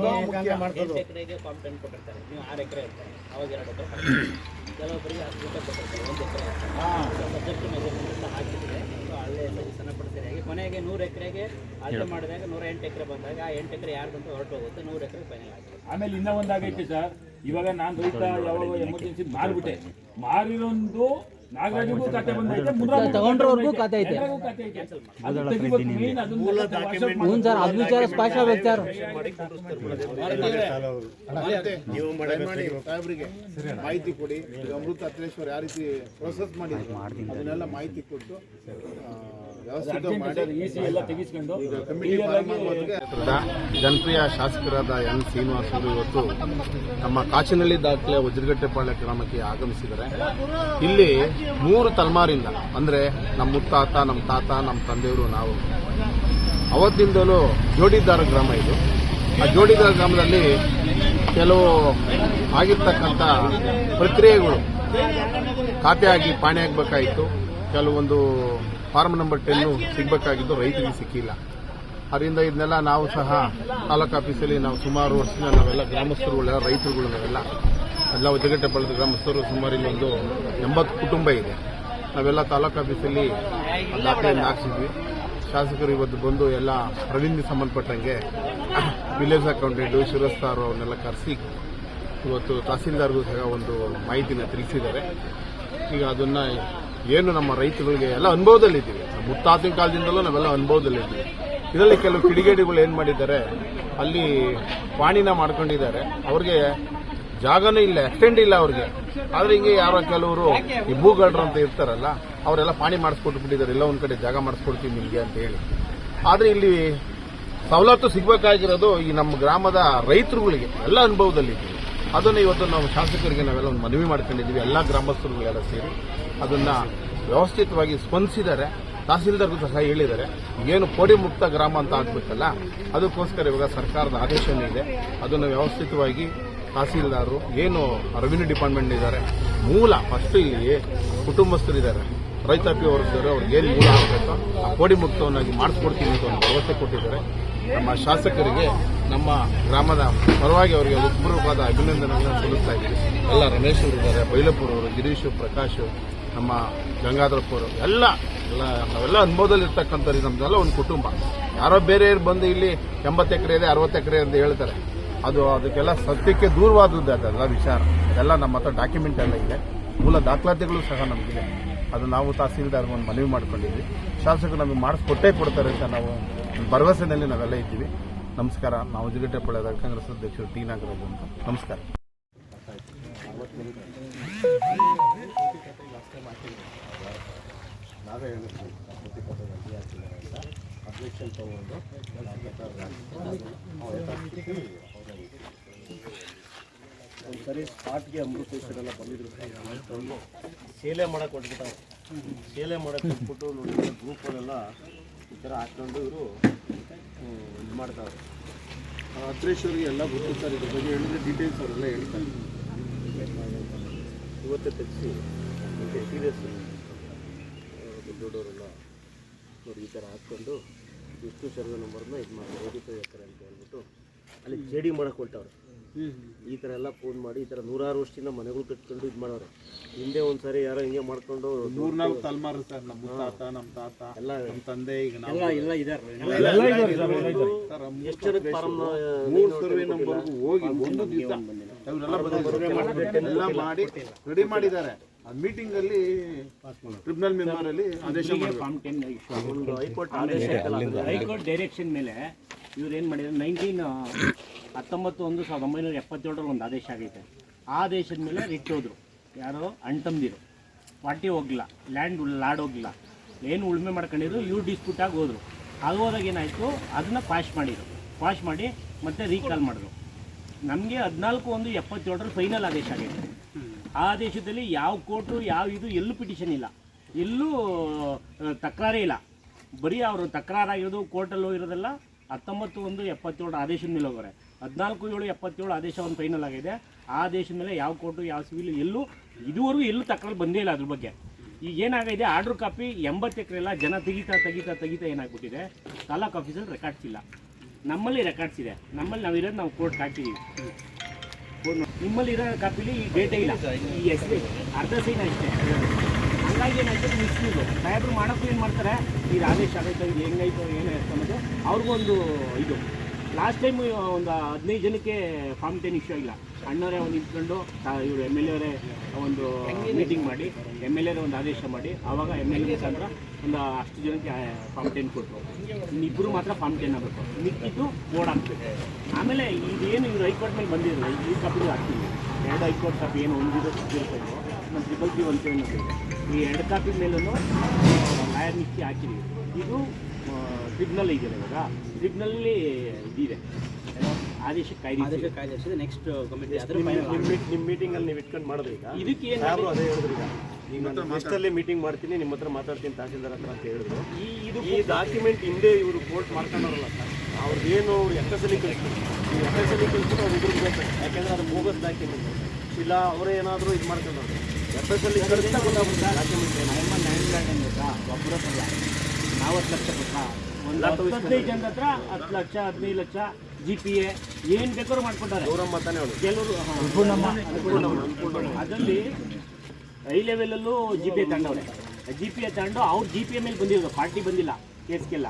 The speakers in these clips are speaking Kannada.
ಎಕರೆಗೆ ಕಾಂಪಿಟೆಂಟ್ ಕೊಟ್ಟಿರ್ತಾರೆ. ನೀವು ಆರು ಎಕರೆ ಇರ್ತಾರೆ. ಅವಾಗ ಎರಡು ಎಕರೆ ಕೊಡ್ತಾರೆ. ಕೆಲವೊಬ್ಬರಿಗೆ ಹತ್ತು ರೂಪಾಯಿ ಕೊಟ್ಟಿರ್ತಾರೆ. ಒಂದು ಎಕರೆ. ಸಬ್ಜೆಕ್ಟ್ ಮೆಜರ್ಮೆಂಟ್ ಅಂತ ಹಾಕಿದ್ರೆ ಸೊ ಅಲ್ಲೇ ಸರಿ ಸಣ್ಣಪಟ್ಟ ಸರಿಯಾಗಿ ಕೊನೆಗೆ ನೂರು ಎಕರೆಗೆ ಅಳತೆ ಮಾಡಿದಾಗ ನೂರ ಎಂಟು ಎಕರೆ ಬಂದಾಗ ಆ ಎಂಟು ಎಕರೆ ಯಾರು ಅಂತ ಹೊರಟು ಹೋಗುತ್ತೆ. ನೂರು ಎಕರೆ ಫೈನಲ್ ಆಗುತ್ತೆ ಆಮೇಲೆ ಇನ್ನೂ ಒಂದಾಗೈತೆ ಸರ್. ಇವಾಗ ನಾನು ರೈತ ಯಾವಾಗ ಎಮರ್ಜೆನ್ಸಿ ಮಾರ್ಬಿಟ್ಟೆ. ಮಾರಿರೋದು ನಾಗರಾಜಗೂ ಖಾತೆ ಬಂದೈತೆ ಮುದ್ರಾ ತಗೊಂಡ್ರವ್ರಿಗೂ ಖಾತೆ ಐತೆ. ಎಲ್ಲರಿಗೂ ಖಾತೆ ಐತೆ. ಅದು ತೆಗಿಬೇಕು main ಅದನ್ನ WhatsApp ಹ್ಞೂ ಸರ್ ಅದು ವಿಚಾರ ಸ್ಪಷ್ಟ ಆಗ್ಬೇಕು ಸರ್ ಸಾಹೇಬ್ರಿಗೆ ಮಾಹಿತಿ ಕೊಡಿ. ಅಮೃತ ಅತ್ರೇಶ್ವರ್ ಯಾವ ರೀತಿ ಪ್ರೊಸೆಸ್ ಮಾಡಿದ್ರು ಅದನ್ನೆಲ್ಲ ಮಾಹಿತಿ ಕೊಟ್ಟು ಜನಪ್ರಿಯ ಶಾಸಕರಾದ ಎನ್ ಶ್ರೀನಿವಾಸ್ ಅವರು ಇವತ್ತು ನಮ್ಮ ಕಾಚಿನಹಳ್ಳಿ ದಾಖಲೆ ವಜ್ರಗಟ್ಟೆಪಾಳ್ಯ ಗ್ರಾಮಕ್ಕೆ ಆಗಮಿಸಿದ್ದಾರೆ. ಇಲ್ಲಿ ಮೂರು ತಲೆಮಾರಿಂದ ಅಂದ್ರೆ ನಮ್ಮ ಮುತ್ತಾತ ನಮ್ಮ ತಾತ ನಮ್ಮ ತಂದೆಯವರು ನಾವು. ಅವತ್ತಿಂದಲೂ ಜೋಡಿದಾರ ಗ್ರಾಮ ಇದು. ಆ ಜೋಡಿದಾರ ಗ್ರಾಮದಲ್ಲಿ ಕೆಲವು ಆಗಿರ್ತಕ್ಕಂಥ ಪ್ರಕ್ರಿಯೆಗಳು ಖಾತೆ ಆಗಿ ಪಾಣಿ ಆಗಬೇಕಾಯಿತು ಕೆಲವೊಂದು ಫಾರ್ಮ್ ನಂಬರ್ ಟೆನ್ನು ಸಿಗಬೇಕಾಗಿದ್ದು ರೈತರಿಗೆ ಸಿಕ್ಕಿಲ್ಲ. ಅದರಿಂದ ಇದನ್ನೆಲ್ಲ ನಾವು ಸಹ ತಾಲೂಕು ಆಫೀಸಲ್ಲಿ ನಾವು ಸುಮಾರು ವರ್ಷದಿಂದ ನಾವೆಲ್ಲ ಗ್ರಾಮಸ್ಥರುಗಳೆಲ್ಲ ರೈತರುಗಳು ನಾವೆಲ್ಲ, ಎಲ್ಲ ಒದ್ದಗಟ್ಟೆಪಾಳ್ಯದ ಗ್ರಾಮಸ್ಥರು ಸುಮಾರು ಒಂದು ಎಂಬತ್ತು ಕುಟುಂಬ ಇದೆ. ನಾವೆಲ್ಲ ತಾಲೂಕು ಆಫೀಸಲ್ಲಿ ದಾಖಲೆಯನ್ನು ಹಾಕ್ಸಿದ್ವಿ. ಶಾಸಕರು ಇವತ್ತು ಬಂದು ಎಲ್ಲ ಪ್ರವೀಣ್ಗೆ ಸಂಬಂಧಪಟ್ಟಂಗೆ ವಿಲೇಜ್ ಅಕೌಂಟೆಂಟು, ಶಿರಸ್ತಾರು ಅವ್ರನ್ನೆಲ್ಲ ಕರೆಸಿ ಇವತ್ತು ತಹಸೀಲ್ದಾರ್ಗೂ ಸಹ ಒಂದು ಮಾಹಿತಿನ ತಿಳಿಸಿದ್ದಾರೆ. ಈಗ ಅದನ್ನ ಏನು ನಮ್ಮ ರೈತರುಗಳಿಗೆ ಎಲ್ಲ ಅನುಭವದಲ್ಲಿದ್ದೀವಿ. ಮುತ್ತಾತಿನ ಕಾಲದಿಂದಲೂ ನಾವೆಲ್ಲ ಅನುಭವದಲ್ಲಿದ್ದೀವಿ. ಇದರಲ್ಲಿ ಕೆಲವು ಕಿಡಿಗೇಡಿಗಳು ಏನು ಮಾಡಿದ್ದಾರೆ, ಅಲ್ಲಿ ಪಾಣಿನ ಮಾಡ್ಕೊಂಡಿದ್ದಾರೆ. ಅವ್ರಿಗೆ ಜಾಗನೂ ಇಲ್ಲ ಎಕ್ಸ್ಟೆಂಡ್ ಇಲ್ಲ ಅವ್ರಿಗೆ. ಆದ್ರೆ ಹಿಂಗೆ ಯಾರೋ ಕೆಲವರು ಈ ಭೂಗಳ್ರು ಅಂತ ಇರ್ತಾರಲ್ಲ, ಅವರೆಲ್ಲ ಪಾಣಿ ಮಾಡಿಸ್ಕೊಟ್ಟು ಬಿಟ್ಟಿದ್ದಾರೆ ಎಲ್ಲ ಒಂದ್ ಕಡೆ ಜಾಗ ಮಾಡಿಸ್ಕೊಡ್ತೀವಿ ನಿಮಗೆ ಅಂತ ಹೇಳಿ. ಆದ್ರೆ ಇಲ್ಲಿ ಸವಲತ್ತು ಸಿಗಬೇಕಾಗಿರೋದು ಈ ನಮ್ಮ ಗ್ರಾಮದ ರೈತರುಗಳಿಗೆ, ಎಲ್ಲ ಅನುಭವದಲ್ಲಿದ್ದೀವಿ. ಅದನ್ನು ಇವತ್ತು ನಾವು ಶಾಸಕರಿಗೆ ನಾವೆಲ್ಲ ಒಂದು ಮನವಿ ಮಾಡ್ಕೊಂಡಿದ್ದೀವಿ, ಎಲ್ಲ ಗ್ರಾಮಸ್ಥರುಗಳೆಲ್ಲ ಸೇರಿ. ಅದನ್ನ ವ್ಯವಸ್ಥಿತವಾಗಿ ಸ್ಪಂದಿಸಿದ್ದಾರೆ ತಹಸೀಲ್ದಾರ್ಗೂ ಸಹ ಹೇಳಿದ್ದಾರೆ, ಏನು ಕೋಡಿ ಮುಕ್ತ ಗ್ರಾಮ ಅಂತ ಆಗ್ಬೇಕಲ್ಲ ಅದಕ್ಕೋಸ್ಕರ ಇವಾಗ ಸರ್ಕಾರದ ಆದೇಶನೂ ಇದೆ. ಅದನ್ನು ವ್ಯವಸ್ಥಿತವಾಗಿ ತಹಸೀಲ್ದಾರರು ಏನು ರೆವಿನ್ಯೂ ಡಿಪಾರ್ಟ್ಮೆಂಟ್ ಇದ್ದಾರೆ, ಮೂಲ ಫಸ್ಟ್ ಇಲ್ಲಿ ಕುಟುಂಬಸ್ಥರಿದ್ದಾರೆ ರೈತಾಪಿ ವರ್ಗದವರು, ಅವ್ರಿಗೆ ಏನು ಮೂಲ ಆಗಬೇಕು, ಆ ಕೋಡಿ ಮುಕ್ತವನ್ನಾಗಿ ಮಾಡಿಸ್ಕೊಡ್ತೀನಿ ಅಂತ ಒಂದು ಭರವಸೆ ಕೊಟ್ಟಿದ್ದಾರೆ. ನಮ್ಮ ಶಾಸಕರಿಗೆ, ನಮ್ಮ ಗ್ರಾಮದ ಪರವಾಗಿ ಅವರಿಗೆ ಉಪರೂಪದ ಅಭಿನಂದನೆಗಳನ್ನು ಸಲ್ಲಿಸ್ತಾ ಇದ್ದೀವಿ. ಎಲ್ಲ ರಮೇಶ್ ಅವರು ಇದ್ದಾರೆ, ಬೈಲಪುರವರು, ಗಿರೀಶ್ ಪ್ರಕಾಶ್ ನಮ್ಮ ಗಂಗಾಧರಪುರು ಎಲ್ಲ ಎಲ್ಲ, ನಾವೆಲ್ಲ ಅನುಭವದಲ್ಲಿರ್ತಕ್ಕಂಥವ್ರು ನಮ್ದೆಲ್ಲ ಒಂದು ಕುಟುಂಬ. ಯಾರೋ ಬೇರೆ ಬಂದು ಇಲ್ಲಿ ಎಂಬತ್ತು ಎಕರೆ ಇದೆ, ಅರವತ್ತು ಎಕರೆ ಅಂತ ಹೇಳ್ತಾರೆ. ಅದು ಅದಕ್ಕೆಲ್ಲ ಸತ್ಯಕ್ಕೆ ದೂರವಾದದ್ದು ಅದೆಲ್ಲ ವಿಚಾರ. ಎಲ್ಲ ನಮ್ಮ ಹತ್ರ ಡಾಕ್ಯುಮೆಂಟ್ ಎಲ್ಲ ಇದೆ. ಮೂಲ ದಾಖಲಾತಿಗಳು ಸಹ ನಮಗಿದೆ. ಅದು ನಾವು ತಹಸೀಲ್ದಾರ್ ಒಂದು ಮನವಿ ಮಾಡ್ಕೊಂಡಿದ್ವಿ. ಶಾಸಕರು ನಮಗೆ ಮಾಡಿಸ್ಕೊಟ್ಟೇ ಕೊಡ್ತಾರೆ ಅಂತ ನಾವು. ಭರವಸೆನಲ್ಲಿ ನಾವೆಲ್ಲ ಇದ್ದೀವಿ. ನಮಸ್ಕಾರ. ನಾವು ಜಿಗಟ್ಟೆಪಾಳ್ಯದ ಕಾಂಗ್ರೆಸ್ ಅಧ್ಯಕ್ಷರು ಟಿ ನಾಗರಾಜ್ ಅಂತ. ನಮಸ್ಕಾರ. ಒಂದ್ಸರಿ ಸ್ಪಾಟ್ಗೆ ಅಮೃತೇಶ್ವರೆಲ್ಲ ಬಂದಿದ್ರು ಸೇಲೆ ಮಾಡಕ್ ಕೊಟ್ಬಿಟ್ಟು ಸೇಲೆ ಮಾಡಕ್ ಕೊಟ್ಬಿಟ್ಟು ನೋಡಿದ್ರೆ ಗ್ರೂಪಲ್ಲೆಲ್ಲ ಈ ಥರ ಹಾಕ್ಕೊಂಡು ಇವರು ಇದು ಮಾಡ್ತಾರೆ. ಅದ್ರೇಶ್ವರಿಗೆ ಎಲ್ಲ ಗೊತ್ತು ಸರ್ ಇದ್ರ ಬಗ್ಗೆ ಹೇಳಿದ್ರೆ ಡೀಟೇಲ್ಸ್ ಅವರೆಲ್ಲ ಹೇಳ್ತಾರೆ. ಇವತ್ತೇ ತೆಗೆಸಿ ಸೀರಿಯಸ್ ದೊಡ್ಡವರೆಲ್ಲ ನೋಡಿ ಈ ಥರ ಹಾಕ್ಕೊಂಡು ವಿಷ್ಣು ಸರ್ವೆ ನಂಬರ್ನ ಇದು ಮಾಡಿ ಐವತ್ತೈದು ಎಕರೆ ಅಂತ ಹೇಳ್ಬಿಟ್ಟು ಅಲ್ಲಿ ಜೇಡಿ ಮಾಡಕ್ಕೆ ಹೊಲ್ಟವ್ರೆ ಈ ಥರ ಎಲ್ಲ ಫೋನ್ ಮಾಡಿ ಈ ಥರ ನೂರಾರು ವರ್ಷದಿಂದ ಮನೆಗಳು ಕಟ್ಕೊಂಡು ಇದು ಮಾಡೋರು. ಹಿಂದೆ ಒಂದ್ಸರಿ ಯಾರೋ ಹಿಂಗೆ ಮಾಡ್ಕೊಂಡು ನೂರ್ನಾಲ್ಕು ತಲೆಮಾರು ಸರ್ ನಮ್ಮ ತಾತ ನಮ್ಮ ತಾತ ಎಲ್ಲ ನಮ್ಮ ತಂದೆ ಈಗ ನಾವು ಎಲ್ಲ ಇದಾರೆ. ಎಷ್ಟು ಜನಕ್ಕೆ ಫಾರಮ್ ಮೂರು ಸರ್ವೆ ನಂಬರ್ಗೂ ಹೋಗಿ ಒಂದು ದಿವಸ. ಎಲ್ಲ ಮಾಡಿ ರೆಡಿ ಮಾಡಿದ್ದಾರೆ. ಆ ಮೀಟಿಂಗ್ ಅಲ್ಲಿ ಟ್ರಿಬ್ಯುನಲ್ ಮೆಂಬರ್ ಅಲ್ಲಿ ಆದೇಶ ಮಾಡಬೇಕು. ಫಾರ್ಮ್ ಟೆನ್ ಒಂದು ಹೈಕೋರ್ಟ್ ಆದೇಶ ಹೈಕೋರ್ಟ್ ಡೈರೆಕ್ಷನ್ ಮೇಲೆ ಇವ್ರು ಏನು ಮಾಡಿದ್ರು? ನೈನ್ಟೀನ್ ಹತ್ತೊಂಬತ್ತು ಒಂದು ಸಾವಿರದ ಒಂಬೈನೂರ ಎಪ್ಪತ್ತೇಳರಲ್ಲಿ ಒಂದು ಆದೇಶ ಆಗೈತೆ. ಆ ಆದೇಶದ ಮೇಲೆ ರಿಟ್ ಹೋದ್ರು. ಯಾರು? ಅಣ್ತಂದಿರು ಪಾರ್ಟಿ ಹೋಗಿಲ್ಲ ಲ್ಯಾಂಡ್ ಲಾಡ್ ಹೋಗಿಲ್ಲ ಏನು ಉಳುಮೆ ಮಾಡ್ಕೊಂಡಿದ್ರು? ಇವ್ರು ಡಿಸ್ಪ್ಯೂಟ್ ಆಗಿ ಹೋದ್ರು. ಅದು ಹೋದಾಗ ಏನಾಯಿತು? ಅದನ್ನ ಪಾಶ್ ಮಾಡಿದ್ರು. ಪಾಶ್ ಮಾಡಿ ಮತ್ತೆ ರೀಕಾಲ್ ಮಾಡಿದ್ರು. ನಮಗೆ ಹದಿನಾಲ್ಕು ಒಂದು ಎಪ್ಪತ್ತೇಳರಲ್ಲಿ ಫೈನಲ್ ಆದೇಶ ಆಗೈತೆ. ಆ ದೇಶದಲ್ಲಿ ಯಾವ ಕೋರ್ಟು, ಯಾವ ಇದು, ಎಲ್ಲೂ ಪಿಟಿಷನ್ ಇಲ್ಲ. ಎಲ್ಲೂ ತಕರಾರೇ ಇಲ್ಲ. ಬರೀ ಅವರು ತಕರಾರಾಗಿರೋದು ಕೋರ್ಟಲ್ಲಿ ಹೋಗಿರೋದೆಲ್ಲ ಹತ್ತೊಂಬತ್ತು ಒಂದು ಎಪ್ಪತ್ತೇಳು ಆದೇಶದ ಮೇಲೆ ಹೋಗೋರೆ. ಹದಿನಾಲ್ಕು ಏಳು ಎಪ್ಪತ್ತೇಳು ಆದೇಶ ಒಂದು ಫೈನಲ್ ಆಗಿದೆ. ಆ ದೇಶದ ಮೇಲೆ ಯಾವ ಕೋರ್ಟು, ಯಾವ ಸಿವಿಲ್ ಎಲ್ಲೂ, ಇದುವರೆಗೂ ಎಲ್ಲೂ ತಕರಾರು ಬಂದೇ ಇಲ್ಲ ಅದ್ರ ಬಗ್ಗೆ. ಈಗ ಏನಾಗಿದೆ ಆರ್ಡ್ರ್ ಕಾಪಿ ಎಂಬತ್ತು ಎಕರೆ ಎಲ್ಲ ಜನ ತೆಗಿತಾ ತೆಗಿತಾ ತೆಗಿತಾ ಏನಾಗ್ಬಿಟ್ಟಿದೆ? ತಾಲೂಕು ಆಫೀಸಲ್ಲಿ ರೆಕಾರ್ಡ್ಸ್ ಇಲ್ಲ. ನಮ್ಮಲ್ಲಿ ರೆಕಾರ್ಡ್ಸ್ ಇದೆ. ನಮ್ಮಲ್ಲಿ ನಾವು ಇರೋದು ನಾವು ಕೋರ್ಟ್ ಕೋರ್ಟ್ ನಿಮ್ಮಲ್ಲಿ ಇರೋ ಕಾಪಿಲಿ ಈ ಡೇಟೇ ಇಲ್ಲ. ಈ ಹೆಸರು ಅರ್ಧ ಸೈನ್ ಅಷ್ಟೇ. ಹಂಗಾಗಿ ಏನಾಯ್ತು ಮಿಸ್ಯೂಸು ಸಾಹೇಬ್ರು ಮಾಡೋಕ್ಕೂ ಏನು ಮಾಡ್ತಾರೆ? ಈ ಆದೇಶ ಆಗೈತೆ ಇದು ಹೆಂಗಾಯ್ತು ಏನೋ ಅನ್ನೋದು ಅವ್ರಿಗೂ ಒಂದು ಇದು. ಲಾಸ್ಟ್ ಟೈಮ್ ಒಂದು ಹದಿನೈದು ಜನಕ್ಕೆ ಫಾರ್ಮ್ ಟೆನ್ ಇಶ್ಯೂ ಆಗಿಲ್ಲ. ಅಣ್ಣವರೇ ಒಂದು ಇಟ್ಕೊಂಡು ಇವರು ಎಂ ಎಲ್ ಎವರೇ ಒಂದು ಮೀಟಿಂಗ್ ಮಾಡಿ ಎಂ ಎಲ್ ಎರೇ ಒಂದು ಆದೇಶ ಮಾಡಿ ಆವಾಗ ಎಂ ಎಲ್ ಎ ಮುಖಾಂತರ ಒಂದು ಅಷ್ಟು ಜನಕ್ಕೆ ಫಾರ್ಮ್ ಟೆನ್ ಕೊಟ್ಟರು ಇನ್ನಿಬ್ಬರು ಮಾತ್ರ ಫಾರ್ಮ್ ಟೆನ್ ಆಗಬೇಕು. ಮಿಕ್ಕಿದ್ದು ಬೋರ್ಡ್ ಹಾಕ್ಬೇಕು ಆಮೇಲೆ ಇದೇನು ಇವರು ಹೈಕೋರ್ಟ್ ಮೇಲೆ ಬಂದಿರಲ್ಲ ಈ ಕಪ್ಪಿಗೆ ಹಾಕ್ತೀವಿ ಎರಡು ಹೈಕೋರ್ಟ್ ಕಾಪಿ ಏನು ಒಂದಿರೋ ಇರ್ಬೋದು ನಮ್ಮ ಟ್ರಿಬಲ್ ಪಿ ಒನ್ ಈ ಎರಡು ಕಾಪಿ ಮೇಲೂ ಲಾಯರ್ ನಿಕ್ಕಿ ಹಾಕಿದ್ದೀವಿ. ಇದು ಟ್ರಿಬ್ನಲ್ ಇದೆಯಲ್ಲ ಇವಾಗ? ಟ್ರಿಬ್ನಲ್ಲಿ ಇದಿದೆ. ಇದೆ ಆದೇಶಕ್ಕೆ ಕಾಯ್ದೆ ಕಾಯ್ದೆ ನೆಕ್ಸ್ಟ್ ಕಮಿಟಿ ನಿಮ್ಮ ಮೀಟಿಂಗಲ್ಲಿ ನೀವು ಇಟ್ಕೊಂಡು ಮಾಡಿದ್ರಿ ಈಗ? ಇದಕ್ಕೆ ಏನು ಅದೇ ಹೇಳಿದ್ರು ಈಗ? ಈಗ ನಾನು ಮೀಟಿಂಗ್ ಮಾಡ್ತೀನಿ ನಿಮ್ಮ ಹತ್ರ ಮಾತಾಡ್ತೀನಿ ತಹಸೀಲ್ದಾರ್ ಹತ್ರ ಅಂತ ಹೇಳಿದ್ರು. ಈ ಇದು ಈ ಡಾಕ್ಯುಮೆಂಟ್ ಹಿಂದೆ ಇವರು ಕೋರ್ಟ್ ಮಾಡ್ಕೊಂಡವ್ರಲ್ಲ ಸರ್. ಅವ್ರದ್ದೇನು ಅವ್ರು ಎಫ್ ಎಸ್ ಎಲ್ಲಿ ಕಳಿಸ್ತಾರೆ ಈ ಎಫ್ ಕಳಿಸ್ಬಿಟ್ಟು ಅವ್ರು ಯಾಕೆಂದ್ರೆ ಅದು ಬೋಗಸ್ ಡಾಕ್ಯುಮೆಂಟ್ ಇಲ್ಲ ಅವರೇ ಏನಾದರೂ ಇದು ಮಾಡ್ಕೊಂಡವ್ರು. ಎಫ್ ಎಸ್ ಎಲ್ಲಿ ಕಳಿಸ್ತಾ ಗೊತ್ತಾಗ್ಬಿಡುತ್ತೆ ಡಾಕ್ಯುಮೆಂಟ್ ಏನು ನಮ್ಮ ಲ್ಯಾಂಡ್ ಲ್ಯಾಂಡ್ ಏನು ಗೊತ್ತಾ? ಒಬ್ಬರ ಸಲ ನಾವು ಲಕ್ಷ ಗೊತ್ತಾ ಒಂದು ಹತ್ತು ಹದಿನೈದು ಜನದ ಹತ್ರ ಹತ್ತು ಲಕ್ಷ ಹದಿನೈದು ಲಕ್ಷ ಜಿ ಪಿ ಎ ಏನು ಬೇಕಾದ್ರೂ ಅವಳು ಕೆಲವರು ಅದರಲ್ಲಿ ಹೈ ಲೆವೆಲಲ್ಲೂ ಜಿ ಪಿ ಎ ತಗೊಂಡವ್ರೆ ಜಿ ಪಿ ಎ ತಗೊಂಡು ಅವ್ರು ಜಿ ಪಿ ಎ ಮೇಲೆ ಬಂದಿರೋದು. ಪಾರ್ಟಿ ಬಂದಿಲ್ಲ ಕೇಸ್ಗೆಲ್ಲ.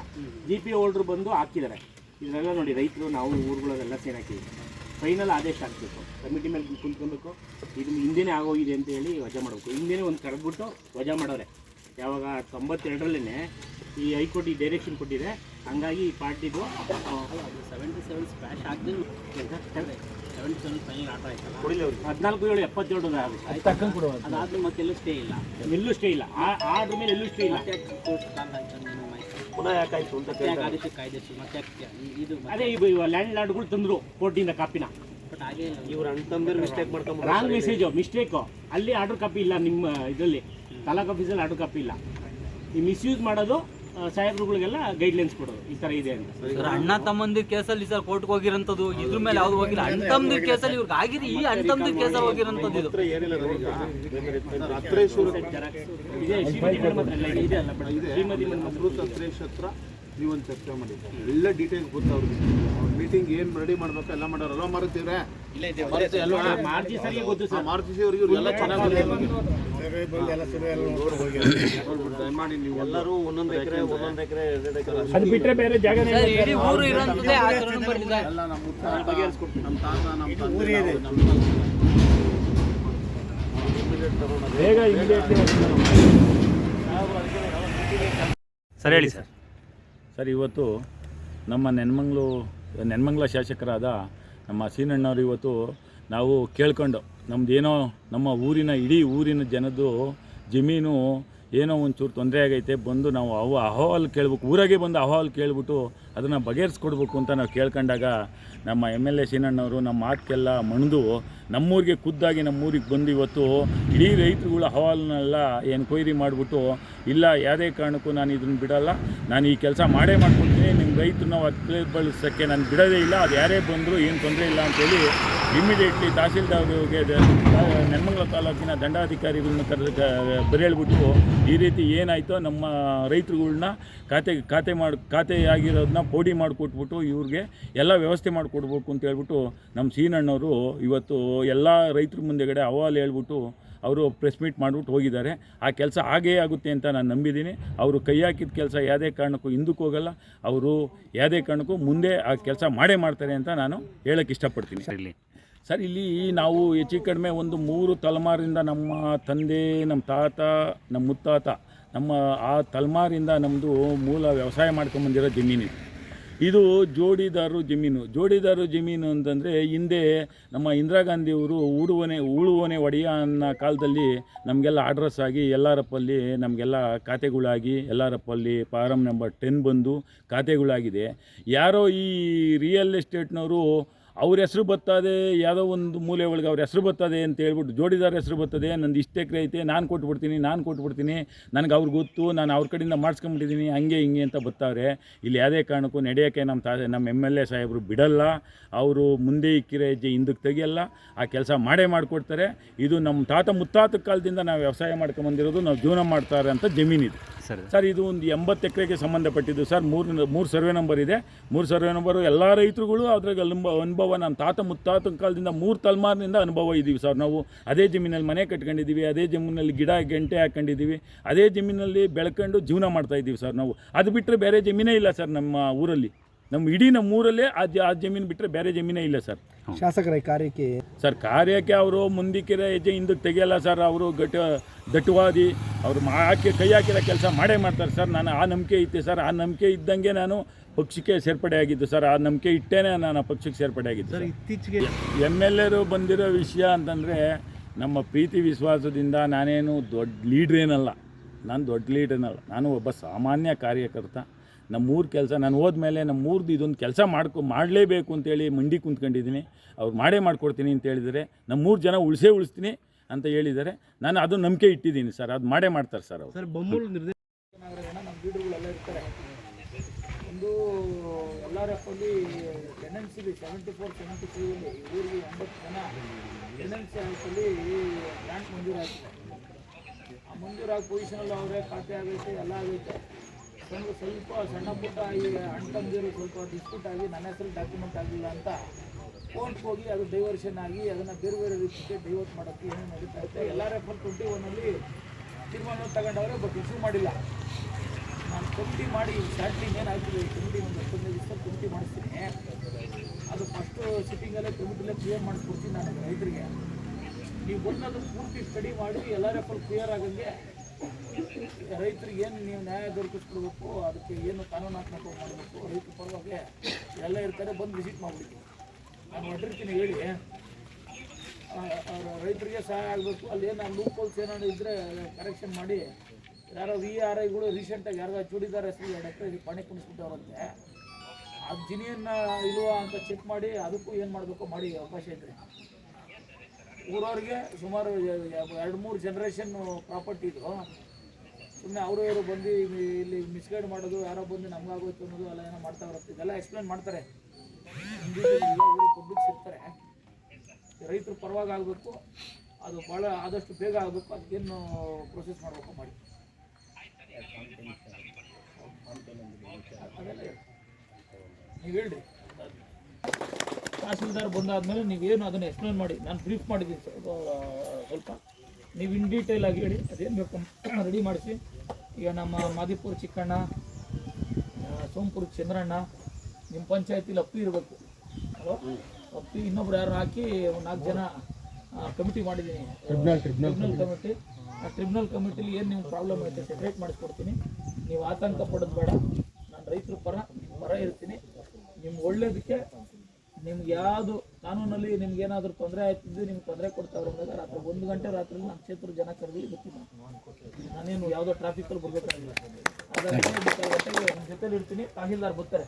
ಜಿ ಪಿ ಎ ಹೋಲ್ಡ್ರು ಬಂದು ಹಾಕಿದ್ದಾರೆ. ಇದನ್ನೆಲ್ಲ ನೋಡಿ ರೈತರು ನಾವು ಊರುಗಳಲ್ಲೆಲ್ಲ ಸೇರಿ ಹಾಕಿದ್ವಿ ಫೈನಲ್ ಆದೇಶ ಹಾಕಬೇಕು. ಕಮಿಟಿ ಮೇಲೆ ಕುಂತ್ಕೊಬೇಕು. ಇದು ಹಿಂದೆನೇ ಆಗೋಗಿದೆ ಅಂತ ಹೇಳಿ ವಜಾ ಮಾಡಬೇಕು. ಹಿಂದೆನೇ ಒಂದು ಕರೆದ್ಬಿಟ್ಟು ವಜಾ ಮಾಡೋರೆ. ಯಾವಾಗ ತೊಂಬತ್ತೆರಡರಲ್ಲೇ ಈ ಹೈಕೋರ್ಟ್ ಈ ಡೈರೆಕ್ಷನ್ ಕೊಟ್ಟಿದೆ. ಹಂಗಾಗಿ ಈ ಪಾರ್ಟಿದು ಸೆವೆಂಟಿ ಸೆವೆನ್ ಸ್ಪ್ಯಾಶ್ ಆಗದೆ ಸೆವೆಂಟಿ ಸೆವೆನ್ ಫೈನಲ್ ಆಟ ಆಯ್ತಲ್ಲ? ಹದಿನಾಲ್ಕು ಏಳು ಎಪ್ಪತ್ತೇಳು ಅದಾದ್ರೂ ಮತ್ತೆ ಎಲ್ಲೂ ಸ್ಟೇ ಇಲ್ಲ. ಎಲ್ಲೂ ಸ್ಟೇ ಇಲ್ಲ. ಆದ್ರ ಮೇಲೆ ಎಲ್ಲೂ ಸ್ಟೇ ಇಲ್ಲ. ಪುನಃ ಯಾಕಾಯ್ತು ಅಂತ ಮತ್ತೆ ಇದು ಅದೇ ಲ್ಯಾಂಡ್ ಲಾರ್ಡ್ಗಳು ತಂದ್ರು ಕೋರ್ಟಿಂದ ಕಾಪಿನ. ಇವ್ರು ಅಂತಂದ್ರೆ ಮಿಸ್ಟೇಕ್ ಮಾಡ್ಕೊಂಡು ರಾಂಗ್ ಮೆಸೇಜ್ ಮಿಸ್ಟೇಕು ಅಲ್ಲಿ ಆರ್ಡರ್ ಕಾಪಿ ಇಲ್ಲ ನಿಮ್ಮ ಇದರಲ್ಲಿ. ತಾಲೂಕ್ ಆಫೀಸಲ್ಲಿ ಆರ್ಡರ್ ಕಾಪಿ ಇಲ್ಲ ಈ ಮಿಸ್ಯೂಸ್ ಮಾಡೋದು ಸಾಹೇಬ್ರುಗಳಿಗೆಲ್ಲ ಗೈಡ್ಲೈನ್ಸ್ ಕೊಡೋದು. ಈ ಥರ ಇದೆ ಅಂತ. ಸರ್ ಅಣ್ಣ ತಮ್ಮಂದಿ ಕೇಸಲ್ಲಿ ಸರ್ ಕೋರ್ಟ್ಗೆ ಹೋಗಿರೋಂಥದ್ದು ಇದ್ರ ಮೇಲೆ ಯಾವ್ದು ಹೋಗಿಲ್ಲ. ಅಣ್ಣ ತಮ್ಮದಿರ ಕೇಸಲ್ಲಿ ಇವ್ರಿಗೆ ಆಗಿದೆ ಈ ಅಣ್ಣ ತಮ್ಮದಿರ ಕೇಸಲ್ಲಿ ಹೋಗಿರೋಂಥದ್ದು ಇದು. ಇದೆ ಇದೆ ಅಲ್ಲ ಬಿಡಿ. ಶ್ರೀಮತಿ ಮೇಡಮ್ ಹತ್ರ ಅಮೃತ ಹತ್ರೇಶ್ ಹತ್ರ ನೀವೊಂದು ಚರ್ಚೆ ಮಾಡಿ ಎಲ್ಲ ಡೀಟೇಲ್ಸ್ ಗೊತ್ತು ಅವ್ರಿಗೆ. ಅವ್ರ ಮೀಟಿಂಗ್ ಏನು ರೆಡಿ ಮಾಡ್ಬೇಕು ಎಲ್ಲ ಮಾಡೋರು ಎಲ್ಲ ಮಾರುತ್ತೀವ್ರೆ ಮಾರ್ಜಿ ಸರಿಗೆ ಗೊತ್ತು ಸರ್. ಮಾರುತಿ ಅವರಿಗೆ ಇವ್ರಿಗೆಲ್ಲ ಚೆನ್ನಾಗಿ ದಯಮಾಡಿ ನೀವು ಎಲ್ಲರೂ ಒಂದೊಂದು ಎಕರೆ ಒಂದೊಂದು ಎಕರೆ ಎರಡು ಎಕರೆ ಅದು ಬಿಟ್ಟರೆ ಬೇರೆ ಜಾಗನೇ ಸರ್ ಇಡೀ ಊರು ಇರೋಂಥದ್ದೇ ಆಚರಣೆ ಬಂದಿದೆ ಎಲ್ಲ ನಮ್ಮ ಮುತ್ತ ನಮ್ಮ ತಾತ ನಮ್ಮ ತಂದೆ ನಮ್ಮ ಬೇಗ ಇಮಿಡಿಯೇಟ್ಲಿ ಸರ್ ಹೇಳಿ ಸರ್. ಸರ್ ಇವತ್ತು ನಮ್ಮ ನೆನ್ಮಂಗ್ಲು ನೆನ್ಮಂಗ್ಲ ಶಾಸಕರಾದ ನಮ್ಮ ಸೀನಣ್ಣವ್ರು ಇವತ್ತು ನಾವು ಕೇಳ್ಕೊಂಡು ನಮ್ಮದೇನೋ ನಮ್ಮ ಊರಿನ ಇಡೀ ಊರಿನ ಜನದ್ದು ಜಮೀನು ಏನೋ ಒಂಚೂರು ತೊಂದರೆ ಆಗೈತೆ, ಬಂದು ನಾವು ಅವ ಅಹವಾಲು ಕೇಳ್ಬೇಕು ಊರಾಗೆ ಬಂದು ಅಹವಾಲು ಕೇಳಿಬಿಟ್ಟು ಅದನ್ನು ಬಗೆಹರಿಸ್ಕೊಡ್ಬೇಕು ಅಂತ ನಾವು ಕೇಳ್ಕೊಂಡಾಗ ನಮ್ಮ ಎಂ ಎಲ್ ಎ ಸೀನಣ್ಣವರು ನಮ್ಮ ಮಾತಿಗೆಲ್ಲ ಮಣಿದು, ನಮ್ಮೂರಿಗೆ ಖುದ್ದಾಗಿ ನಮ್ಮೂರಿಗೆ ಬಂದು ಇವತ್ತು ಇಡೀ ರೈತರುಗಳ ಅಹವಾಲನ್ನೆಲ್ಲ ಏನು ಕೊಯ್ರಿ ಮಾಡಿಬಿಟ್ಟು, ಇಲ್ಲ ಯಾವುದೇ ಕಾರಣಕ್ಕೂ ನಾನು ಇದನ್ನು ಬಿಡಲ್ಲ, ನಾನು ಈ ಕೆಲಸ ಮಾಡೇ ಮಾಡ್ಕೊಡ್ತೀನಿ ನಿಮ್ಮ ರೈತರು ನಾವು ಅದು ಬಳಸೋಕ್ಕೆ ನಾನು ಬಿಡೋದೇ ಇಲ್ಲ, ಅದು ಯಾರೇ ಬಂದರೂ ಏನು ತೊಂದರೆ ಇಲ್ಲ ಅಂತೇಳಿ ಇಮಿಡಿಯೇಟ್ಲಿ ತಹಸೀಲ್ದಾರ್ಗೆ ನೆಮ್ಮಂಗಲ ತಾಲೂಕಿನ ದಂಡಾಧಿಕಾರಿಗಳನ್ನ ಕರೆದು ಬರೆಯಲ್ಬಿಟ್ಟು ಈ ರೀತಿ ಏನಾಯಿತೋ ನಮ್ಮ ರೈತರುಗಳನ್ನ ಖಾತೆ ಖಾತೆ ಮಾಡಿ ಖಾತೆಯಾಗಿರೋದನ್ನ ಪೋಡಿ ಮಾಡಿಕೊಟ್ಬಿಟ್ಟು ಇವ್ರಿಗೆ ಎಲ್ಲ ವ್ಯವಸ್ಥೆ ಮಾಡಿಕೊಡ್ಬೇಕು ಅಂತ ಹೇಳ್ಬಿಟ್ಟು ನಮ್ಮ ಸೀನಣ್ಣವರು ಇವತ್ತು ಎಲ್ಲ ರೈತರ ಮುಂದೆಗಡೆ ಅಹವಾಲು ಹೇಳ್ಬಿಟ್ಟು ಅವರು ಪ್ರೆಸ್ ಮೀಟ್ ಮಾಡಿಬಿಟ್ಟು ಹೋಗಿದ್ದಾರೆ. ಆ ಕೆಲಸ ಹಾಗೇ ಆಗುತ್ತೆ ಅಂತ ನಾನು ನಂಬಿದ್ದೀನಿ. ಅವರು ಕೈ ಹಾಕಿದ ಕೆಲಸ ಯಾವುದೇ ಕಾರಣಕ್ಕೂ ಹಿಂದಕ್ಕೆ ಹೋಗಲ್ಲ. ಅವರು ಯಾವುದೇ ಕಾರಣಕ್ಕೂ ಮುಂದೆ ಆ ಕೆಲಸ ಮಾಡೇ ಮಾಡ್ತಾರೆ ಅಂತ ನಾನು ಹೇಳಕ್ಕೆ ಇಷ್ಟಪಡ್ತೀನಿ. ಇಲ್ಲಿ. ಸರ್ ಇಲ್ಲಿ ನಾವು ಹೆಚ್ಚು ಕಡಿಮೆ ಒಂದು ಮೂರು ತಲೆಮಾರಿಂದ ನಮ್ಮ ತಂದೆ ನಮ್ಮ ತಾತ ನಮ್ಮ ಮುತ್ತಾತ ನಮ್ಮ ಆ ತಲೆಮಾರಿಂದ ನಮ್ಮದು ಮೂಲ ವ್ಯವಸಾಯ ಮಾಡ್ಕೊಂಬಂದಿರೋ ಜಮೀನಿದೆ. ಇದು ಜೋಡಿದಾರು ಜಮೀನು. ಜೋಡಿದಾರು ಜಮೀನು ಅಂತಂದರೆ ಹಿಂದೆ ನಮ್ಮ ಇಂದಿರಾ ಗಾಂಧಿಯವರು ಉಳುವನೆ ಉಳುವನೆ ಒಡೆಯ ಅನ್ನೋ ಕಾಲದಲ್ಲಿ ನಮಗೆಲ್ಲ ಅಡ್ರೆಸ್ ಆಗಿ ಎಲ್ಲರಪ್ಪಲ್ಲಿ ನಮಗೆಲ್ಲ ಖಾತೆಗಳಾಗಿ ಎಲ್ಲರಪ್ಪಲ್ಲಿ ಫಾರಮ್ ನಂಬರ್ ಟೆನ್ ಬಂದು ಖಾತೆಗಳಾಗಿದೆ. ಯಾರೋ ಈ ರಿಯಲ್ ಎಸ್ಟೇಟ್ನವರು ಅವ್ರ ಹೆಸರು ಬರ್ತದೆ ಯಾವುದೋ ಒಂದು ಮೂಲೆ ಒಳಗೆ ಅವ್ರ ಹೆಸರು ಬರ್ತದೆ ಅಂತ ಹೇಳ್ಬಿಟ್ಟು ಜೋಡಿದಾರ ಹೆಸರು ಬರ್ತದೆ ನಂದು ಇಷ್ಟು ಎಕರೆ ಐತೆ ನಾನು ಕೊಟ್ಬಿಡ್ತೀನಿ ನಾನು ಕೊಟ್ಬಿಡ್ತೀನಿ ನನಗೆ ಅವ್ರಿಗೆ ಗೊತ್ತು ನಾನು ಅವ್ರ ಕಡೆಯಿಂದ ಮಾಡಿಸ್ಕೊಂಬಿಟ್ಟಿದ್ದೀನಿ ಹಂಗೆ ಹಿಂಗೆ ಅಂತ ಬರ್ತಾವ್ರೆ ಇಲ್ಲಿ ಯಾವುದೇ ಕಾರಣಕ್ಕೂ ನಡೆಯೋಕ್ಕೆ ನಮ್ಮ ತಾ ನಮ್ಮ ಎಂ ಎಲ್ ಎ ಸಾಹೇಬರು ಬಿಡಲ್ಲ ಅವರು ಮುಂದೆ ಇಕ್ಕಿರೆ ಹೆಜ್ಜೆ ಹಿಂದಕ್ಕೆ ತೆಗಿಯಲ್ಲ ಆ ಕೆಲಸ ಮಾಡೇ ಮಾಡಿಕೊಡ್ತಾರೆ. ಇದು ನಮ್ಮ ತಾತ ಮುತ್ತಾತ ಕಾಲದಿಂದ ನಾವು ವ್ಯವಸಾಯ ಮಾಡ್ಕೊಂಬಂದಿರೋದು ನಾವು ಜೀವನ ಮಾಡ್ತಾರೆ ಅಂತ ಜಮೀನಿದೆ ಸರ್. ಇದು ಒಂದು ಎಂಬತ್ತು ಎಕರೆಗೆ ಸಂಬಂಧಪಟ್ಟಿದ್ದು ಸರ್ ಮೂರು ಮೂರು ಸರ್ವೆ ನಂಬರ್ ಇದೆ. ಮೂರು ಸರ್ವೆ ನಂಬರು ಎಲ್ಲ ರೈತರುಗಳು ಅದ್ರಾಗ ಅನುಭವ ಅನುಭವ ನಮ್ಮ ತಾತ ಮುತ್ತಾತ ಕಾಲದಿಂದ ಮೂರು ತಲೆಮಾರಿನಿಂದ ಅನುಭವ ಇದ್ದೀವಿ ಸರ್ ನಾವು. ಅದೇ ಜಮೀನಲ್ಲಿ ಮನೆ ಕಟ್ಕೊಂಡಿದ್ದೀವಿ ಅದೇ ಜಮೀನಲ್ಲಿ ಗಿಡ, ಗಂಟೆ ಹಾಕ್ಕೊಂಡಿದ್ದೀವಿ ಅದೇ ಜಮೀನಲ್ಲಿ ಬೆಳ್ಕೊಂಡು ಜೀವನ ಮಾಡ್ತಾ ಇದ್ದೀವಿ ಸರ್ ನಾವು. ಅದು ಬಿಟ್ಟರೆ ಬೇರೆ ಜಮೀನೇ ಇಲ್ಲ ಸರ್ ನಮ್ಮ ಊರಲ್ಲಿ. ನಮ್ಮ ಇಡೀ ನಮ್ಮ ಊರಲ್ಲೇ ಆ ಜ- ಆ ಜಮೀನು ಬಿಟ್ಟರೆ ಬೇರೆ ಜಮೀನೇ ಇಲ್ಲ ಸರ್. ಶಾಸಕರ ಈ ಕಾರ್ಯಕ್ಕೆ ಸರ್ ಕಾರ್ಯಕ್ಕೆ ಅವರು ಮುಂದಿಕ್ಕಿರ ಹೆಜ್ಜೆ ಹಿಂದಕ್ಕೆ ತೆಗೆಯಲ್ಲ ಸರ್. ಅವರು ಗಟ ದಟ್ಟವಾದಿ ಅವರು ಮಾ ಹಾಕಿ ಕೈ ಹಾಕಿರೋ ಕೆಲಸ ಮಾಡೇ ಮಾಡ್ತಾರೆ ಸರ್. ನಾನು ಆ ನಂಬಿಕೆ ಇತ್ತೆ ಸರ್. ಆ ನಂಬಿಕೆ ಇದ್ದಂಗೆ ನಾನು ಪಕ್ಷಕ್ಕೆ ಸೇರ್ಪಡೆ ಆಗಿದ್ದು ಸರ್. ಆ ನಂಬಿಕೆ ಇಟ್ಟೇನೆ ನಾನು ಆ ಪಕ್ಷಕ್ಕೆ ಸೇರ್ಪಡೆ ಆಗಿದ್ದು ಸರ್ ಇತ್ತೀಚೆಗೆ ಎಂ ಎಲ್ ಎರು ಬಂದಿರೋ ವಿಷಯ ಅಂತಂದರೆ ನಮ್ಮ ಪ್ರೀತಿ ವಿಶ್ವಾಸದಿಂದ ನಾನೇನು ದೊಡ್ಡ ಲೀಡ್ರೇನಲ್ಲ ನಾನು ದೊಡ್ಡ ಲೀಡ್ರೇನಲ್ಲ ನಾನು ಒಬ್ಬ ಸಾಮಾನ್ಯ ಕಾರ್ಯಕರ್ತ. ನಮ್ಮೂರ ಕೆಲಸ, ನಾನು ಹೋದ್ಮೇಲೆ ನಮ್ಮೂರ್ದು ಇದೊಂದು ಕೆಲಸ ಮಾಡ್ಕೊ, ಮಾಡಲೇಬೇಕು ಅಂತೇಳಿ ಮಂಡಿ ಕುಂತ್ಕೊಂಡಿದ್ದೀನಿ. ಅವ್ರು ಮಾಡೇ ಮಾಡ್ಕೊಡ್ತೀನಿ ಅಂತ ಹೇಳಿದರೆ ನಮ್ಮೂರು ಜನ ಉಳಿಸೇ ಉಳಿಸ್ತೀನಿ ಅಂತ ಹೇಳಿದ್ದಾರೆ. ನಾನು ಅದು ನಂಬಿಕೆ ಇಟ್ಟಿದ್ದೀನಿ ಸರ್. ಅದು ಮಾಡೇ ಮಾಡ್ತಾರೆ ಸರ್ ಅವರು. ಸರ್, ಬೊಮ್ಮೂರು ನಿರ್ದೇಶನ ನಮ್ಮ ಲೀಡರ್ಗಳೆಲ್ಲ ಇರ್ತಾರೆ. ಒಂದು ಮಂಜೂರಾಗಿದೆ ಆ ಪೊಸಿಷನಲ್ಲಿ ಅವರೇ ಖಾತೆ ಆಗೈತೆ, ಎಲ್ಲ ಆಗೈತೆ. ಸಣ್ಣ ಸ್ವಲ್ಪ ಸಣ್ಣ ಪುಟ್ಟ ಈ ಅಣ್ತಂದಿರು ಸ್ವಲ್ಪ ಡಿಸ್ಪ್ಯೂಟ್ ಆಗಿ, ನನ್ನ ಹೆಸರು ಡಾಕ್ಯುಮೆಂಟ್ ಆಗಿಲ್ಲ ಅಂತ ಕೋರ್ಟ್ಗೆ ಹೋಗಿ ಅದು ಡೈವರ್ಷನ್ ಆಗಿ, ಅದನ್ನು ಬೇರೆ ಬೇರೆ ರೀತಿಗೆ ಡೈವರ್ಟ್ ಮಾಡೋಕ್ಕೆ ಏನೇನು ನಡೀತಾ ಇರುತ್ತೆ. ಎಲ್ಲ ರೆಫರ್ ಟ್ವೆಂಟಿ ಒನ್ನಲ್ಲಿ ತೀರ್ಮಾನ ತಗೊಂಡವರೇ ಬಟ್ ಇಶ್ಯೂ ಮಾಡಿಲ್ಲ. ನಾನು ಟ್ವೆಂಟಿ ಮಾಡಿ ಸ್ಟಾರ್ಟಿಂಗ್ ಏನಾಗ್ತದೆ ಟ್ವೆಂಟಿ ಒಂದು ಹತ್ತೊಂದು ದಿವಸ ಟ್ವೆಂಟಿ ಮಾಡಿಸ್ತೀನಿ. ಅದು ಫಸ್ಟು ಸಿಟ್ಟಿಂಗಲ್ಲೇ ಟ್ವೆಂಟಿಲ್ಲೇ ಕ್ಲಿಯರ್ ಮಾಡಿಸ್ಕೊಡ್ತೀನಿ ನಾನು ರೈತರಿಗೆ. ನೀವು ಬಂದದು ಪೂರ್ತಿ ಸ್ಟಡಿ ಮಾಡಿ, ಎಲ್ಲ ರೆಫರ್ ಕ್ಲಿಯರ್ ಆಗಂಗೆ ರೈತರಿಗೆ ಏನು ನೀವು ನ್ಯಾಯ ದೊರಕಿಸ್ಕೊಡ್ಬೇಕು, ಅದಕ್ಕೆ ಏನು ಕಾನೂನಾತ್ಮಕ ಮಾಡಬೇಕು, ರೈತರ ಪರವಾಗಿ ಎಲ್ಲ ಇರ್ತಾರೆ, ಬಂದು ವಿಸಿಟ್ ಮಾಡಬೇಕು ನಾನು ಹೊಟ್ಟಿರ್ತೀನಿ ಹೇಳಿ. ರೈತರಿಗೆ ಸಹಾಯ ಆಗಬೇಕು. ಅಲ್ಲಿ ಏನು ಲೂಪ್ ಹೋಲ್ಸ್ ಏನಾದ್ರು ಇದ್ದರೆ ಕರೆಕ್ಷನ್ ಮಾಡಿ. ಯಾರೋ ವಿ ಆರ್ ಐಗಳು ರೀಸೆಂಟಾಗಿ ಯಾರೋ ಚೂಡಿದಾರ ಹೆಸರು ಎರಡು ಎಕರೆ ಪಣಿ ಕುಣಿಸ್ಬಿಟ್ಟವ್ರಂತೆ. ಆ ಜಿನಿಯನ್ನು ಇಲ್ವಾ ಅಂತ ಚೆಕ್ ಮಾಡಿ, ಅದಕ್ಕೂ ಏನು ಮಾಡಬೇಕು, ಮಾಡಿ ಅವಕಾಶ ಇದ್ರೆ. ಊರವ್ರಿಗೆ ಸುಮಾರು ಎರಡು ಮೂರು ಜನ್ರೇಷನ್ ಪ್ರಾಪರ್ಟಿ ಇದು. ಸುಮ್ಮನೆ ಅವರು ಇವರು ಬಂದು ಇಲ್ಲಿ ಮಿಸ್ಗೈಡ್ ಮಾಡೋದು ಯಾರೋ ಬಂದು ನಮ್ಗಾಗೋಯ್ತು ಅನ್ನೋದು ಎಲ್ಲ ಏನೋ ಮಾಡ್ತಾ ಬರುತ್ತೆ ಇದೆಲ್ಲ ಎಕ್ಸ್ಪ್ಲೇನ್ ಮಾಡ್ತಾರೆ. ಪಬ್ಲಿಕ್ಸ್ ಇರ್ತಾರೆ ರೈತರ ಪರವಾಗಿ ಆಗಬೇಕು ಅದು ಭಾಳ ಆದಷ್ಟು ಬೇಗ ಆಗಬೇಕು ಅದಕ್ಕೇನು ಪ್ರೊಸೆಸ್ ಮಾಡಬೇಕು ಮಾಡಿ. ನೀವು ಹೇಳ್ರಿ. ತಹಸೀಲ್ದಾರ್ ಬಂದಾದ್ಮೇಲೆ ನೀವೇನು ಅದನ್ನು ಎಕ್ಸ್ಪ್ಲೇನ್ ಮಾಡಿ ನಾನು ಬ್ರೀಫ್ ಮಾಡಿದ್ದೀನಿ ಸ್ವಲ್ಪ ಸ್ವಲ್ಪ ನೀವು ಇನ್ ಡೀಟೇಲ್ ಆಗಿ ಹೇಳಿ ಅದೇನು ಬೇಕು ರೆಡಿ ಮಾಡಿಸಿ. ಈಗ ನಮ್ಮ ಮಾದಿಪುರ ಚಿಕ್ಕಣ್ಣ ಸೋಮಪುರ ಚಂದ್ರಣ್ಣ ನಿಮ್ಮ ಪಂಚಾಯತಿಲಿ ಅಪ್ಪಿ ಇರಬೇಕು. ಅಲ್ವಾ? ಅಪ್ಪಿ ಇನ್ನೊಬ್ರು ಯಾರು ಹಾಕಿ ಒಂದು ನಾಲ್ಕು ಜನ ಕಮಿಟಿ ಮಾಡಿದ್ದೀನಿ. ಟ್ರಿಬ್ಯುನಲ್ ಕಮಿಟಿ ಆ ಟ್ರಿಬ್ಯುನಲ್ ಕಮಿಟಿಲಿ ಏನು ನಿಮ್ಮ ಪ್ರಾಬ್ಲಮ್ ಐತೆ ಸೆಪ್ರೇಟ್ ಮಾಡಿಸ್ಕೊಡ್ತೀನಿ. ನೀವು ಆತಂಕ ಪಡೋದು ಬೇಡ. ನಾನು ರೈತರ ಪರ ಪರ ಇರ್ತೀನಿ. ನಿಮ್ಗೆ ಒಳ್ಳೇದಕ್ಕೆ ನಿಮ್ಗೆ ಯಾವುದು ಕಾನೂನಲ್ಲಿ ನಿಮ್ಗೆ ಏನಾದರೂ ತೊಂದರೆ ಆಯ್ತಿದ್ದು ನಿಮ್ಗೆ ತೊಂದರೆ ಕೊಡ್ತಾವ್ರೆ ಅಂದಾಗ ರಾತ್ರಿ ಒಂದು ಗಂಟೆ ರಾತ್ರಿ ನಮ್ಮ ಕ್ಷೇತ್ರ ಜನ ಕರೆದು ಬರ್ತೀನಿ ನಾನೇನು ಯಾವುದೋ ಟ್ರಾಫಿಕಲ್ಲಿ ಬರ್ಬೇಕಾಗಿಲ್ಲ. ಅದಕ್ಕೆ ಗಂಟೆಗೆ ನಿಮ್ಮ ಜೊತೆಲಿ ಇರ್ತೀನಿ. ತಹಸೀಲ್ದಾರ್ ಬರ್ತಾರೆ.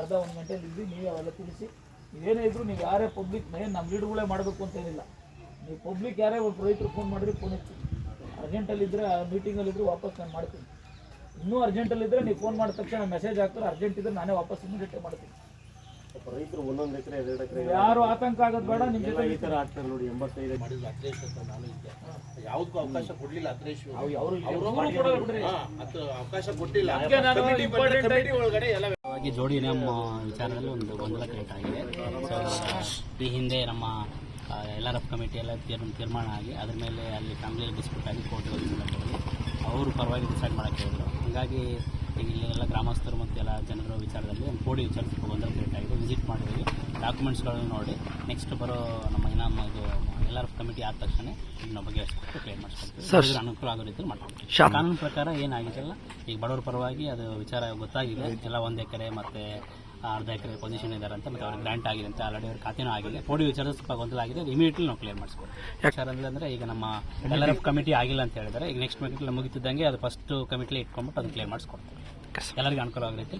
ಅರ್ಧ ಒಂದು ಗಂಟೆಲಿ ಇದ್ದು ನೀವು ಅವೆಲ್ಲ ತಿಳಿಸಿ. ಏನೇ ಇದ್ರು ನೀವು ಯಾರೇ ಪಬ್ಲಿಕ್ ಏನು ನಮ್ಮ ಲೀಡ್ಗಳೇ ಮಾಡಬೇಕು ಅಂತ ಏನಿಲ್ಲ. ನೀವು ಪಬ್ಲಿಕ್ ಯಾರೇ ಒಬ್ಬ ರೈತರು ಫೋನ್ ಮಾಡಿದ್ರೆ ಫೋನ್ ಇತ್ತು ಅರ್ಜೆಂಟಲ್ಲಿದ್ದರೆ ಮೀಟಿಂಗಲ್ಲಿದ್ದರೆ ವಾಪಸ್ ನಾನು ಮಾಡ್ತೀನಿ. ಇನ್ನೂ ಅರ್ಜೆಂಟಲ್ಲಿದ್ದರೆ ನೀವು ಫೋನ್ ಮಾಡಿದ ತಕ್ಷಣ ಮೆಸೇಜ್ ಹಾಕ್ತಾರೆ. ಅರ್ಜೆಂಟ್ ಇದ್ದರೆ ನಾನೇ ವಾಪಸ್ ಇಮಿಡಿಯೇಟ್ ಮಾಡ್ತೀನಿ. ರೈತರು ಒಂದೊಂದು ಎಕರೆ ಎರಡು ಎಕರೆ ಯಾರು ಆತಂಕ ಆಗೋದು ಬೇಡ ನಿಮ್ಮ ಜೊತೆ ಈ ಥರ ಆಗ್ತಾರೆ ನೋಡಿ ಎಂಬತ್ತೈದು ಯಾವುದಕ್ಕೂ ಅವಕಾಶ ಕೊಡ್ಲಿಲ್ಲ ಅದ್ರೇಶ್ ಅವರು ಬಿಡ್ರಿ ಅವಕಾಶ ಕೊಟ್ಟಿಲ್ಲ. ನಾನು ಆಗಿ- ಒಳಗಡೆ ಎಲ್ಲ ಜೋಡಿ ನಮ್ಮ ವಿಚಾರದಲ್ಲಿ ಒಂದು ಗೊಂದಲ ಕ್ರಿಯೇಟ್ ಆಗಿದೆ. ಸೊ ಈ ಹಿಂದೆ ನಮ್ಮ ಎಲ್ ಆರ್ ಎಫ್ ಕಮಿಟಿ ಎಲ್ಲ ತೀರ್ ತೀರ್ಮಾನ ಆಗಿ ಅದ್ರ ಮೇಲೆ ಅಲ್ಲಿ ಫ್ಯಾಮಿಲಿ ಡಿಸ್ಪ್ಯೂಟ್ ಆಗಿ ಕೋರ್ಟ್ ಅವರು ಪರವಾಗಿ ಡಿಸೈಡ್ ಮಾಡೋಕ್ಕೆ ಹೇಳಿದ್ರು. ಹಾಗಾಗಿ ಈಗ ಇಲ್ಲಿ ಎಲ್ಲ ಗ್ರಾಮಸ್ಥರು ಮತ್ತು ಎಲ್ಲ ಜನರ ವಿಚಾರದಲ್ಲಿ ಒಂದು ಕೋಡಿ ವಿಚಾರ ಸ್ವಲ್ಪ ಗೊಂದಲ ಕ್ರಿಯೇಟ್ ಆಗಿದೆ ವಿಸಿಟ್ ಮಾಡಿದ್ವಿ ಡಾಕ್ಯುಮೆಂಟ್ಸ್ಗಳನ್ನು ನೋಡಿ. ನೆಕ್ಸ್ಟ್ ಬರೋ ನಮ್ಮ ನಮ್ಮ ಇದು ಎಲ್ ಆರ್ ಎಫ್ ಕಮಿಟಿ ಆದ ತಕ್ಷಣ ಇದನ್ನ ಬಗ್ಗೆ ಕ್ಲೇಮ್ ಮಾಡಿಸ್ಕೊಳ್ತೀವಿ ಅನುಕೂಲ ಆಗೋ ರೀತಿ ಮಾಡ್ಕೊಳ್ತೀವಿ ಕಾನೂನು ಪ್ರಕಾರ ಏನಾಗಿದೆಲ್ಲ ಈಗ ಬಡವರ ಪರವಾಗಿ ಅದು ವಿಚಾರ ಗೊತ್ತಾಗಿದೆ. ಎಲ್ಲ ಒಂದು ಎಕರೆ ಮತ್ತು ಅರ್ಧ ಎಕರೆ ಪೊಸಿಷನ್ ಇದ್ದಾರೆ ಅಂತ ಮತ್ತೆ ಅವ್ರಿಗೆ ಗ್ರಾಂಟ್ ಆಗಿದೆ ಅಂತ ಆಲ್ರೆಡಿ ಅವ್ರ ಖಾತೆನೂ ಆಗಿದೆ. ಪೋಡಿ ವಿಚಾರ ಸ್ವಲ್ಪ ಗೊಂದಲ ಆಗಿದೆ ಅದು ಇಮಿಡಿಯೇಟ್ಲಿ ನಾವು ಕ್ಲಿಯರ್ ಮಾಡಿಸ್ಕೊಡ್ತೀವಿ ವಿಚಾರ ಅಂದ್ರೆ ಈಗ ನಮ್ಮ ಎಲ್ ಆರ್ ಎಫ್ ಕಮಿಟಿ ಆಗಿಲ್ಲ ಅಂತ ಹೇಳಿದರೆ ಈಗ ನೆಕ್ಸ್ಟ್ ಮೀಟಿಂಗ್ ಮುಗಿತಿದ್ದಂಗೆ ಅದು ಫಸ್ಟ್ ಕಮಿಟಿಲಿ ಇಟ್ಕೊಂಡ್ಬಿಟ್ಟು ಅದು ಕ್ಲಿಯರ್ ಮಾಡಿಸ್ಕೊಡ್ತೀವಿ. ಎಲ್ಲರಿಗೂ ಅನುಕೂಲ ಆಗೋ ರೀತಿ